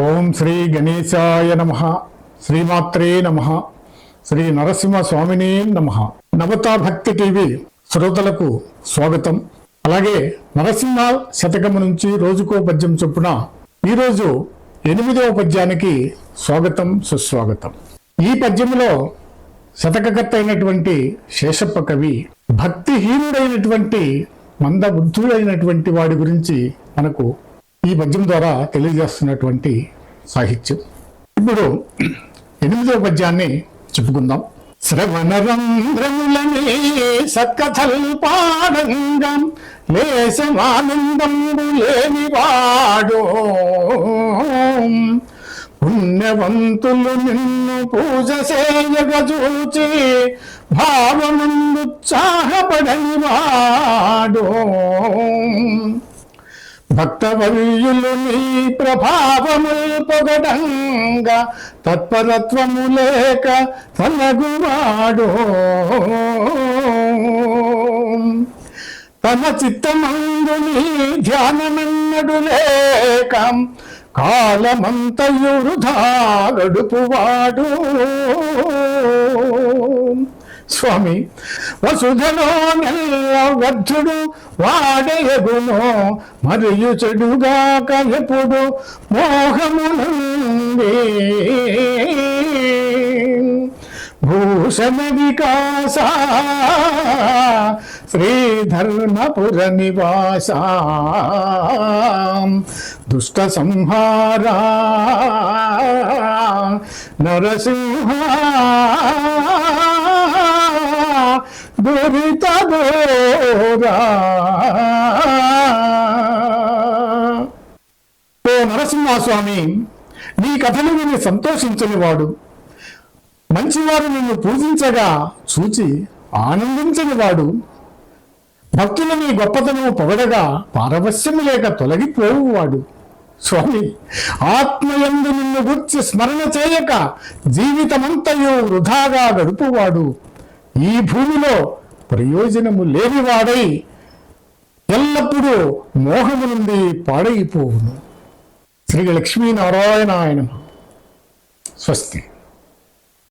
ఓం శ్రీ గణేశాయ నమ. శ్రీమాత్రే నమ. శ్రీ నరసింహ స్వామిని నమ. నవతా భక్తి టీవీ శ్రోతలకు స్వాగతం. అలాగే నరసింహ శతకము నుంచి రోజుకో పద్యం చొప్పున ఈరోజు ఎనిమిదవ పద్యానికి స్వాగతం సుస్వాగతం. ఈ పద్యంలో శతకకర్త అయినటువంటి శేషప్ప కవి భక్తిహీనుడైనటువంటి మందబుద్ధుడైనటువంటి వాడి గురించి మనకు ఈ పద్యం ద్వారా తెలియజేస్తున్నటువంటి సాహిత్యం. ఇప్పుడు ఎనిమిదవ పద్యాన్ని చెప్పుకుందాం. శ్రవణరంధ్రములనే సత్కథల్ పాడంగం లేశమానందంబు లేనివాడో పుణ్యవంతులు నిన్ను పూజ చేయగ భావముందు భావముందుత్సాహపడని వాడో. భక్తవల్యులు నీ ప్రభావముల్ పొగడంగా తత్పరత్వము లేక తనగువాడో. తన చిత్తమందు నీ ధ్యానమన్నడు లేక కాలమంతయు వృధా గడుపువాడు. స్వామి వసుధలో నెల్ల వాడయగును మరియు చెడుగాక ఎప్పుడు మోహమునంది భూషణ వికాస శ్రీధర్మపుర నివాస దుష్ట సంహార నరసింహ దూరా ఓ నరసింహస్వామి నీ కథను విని సంతోషించని వాడు మంచివారు నిన్ను పూజించగా చూచి ఆనందించని వాడు భక్తుల నీ గొప్పతనము పొగడగా పారవశ్యము లేక తొలగిపోవువాడు. స్వామి ఆత్మయందు నిన్ను గుర్చి స్మరణ చేయక జీవితమంతయు వృధాగా గడుపువాడు. ఈ భూమిలో ప్రయోజనము లేనివాడై ఎల్లప్పుడూ మోహము నుండి పాడైపోవును. శ్రీ లక్ష్మీనారాయణ ఆయన స్వస్తి.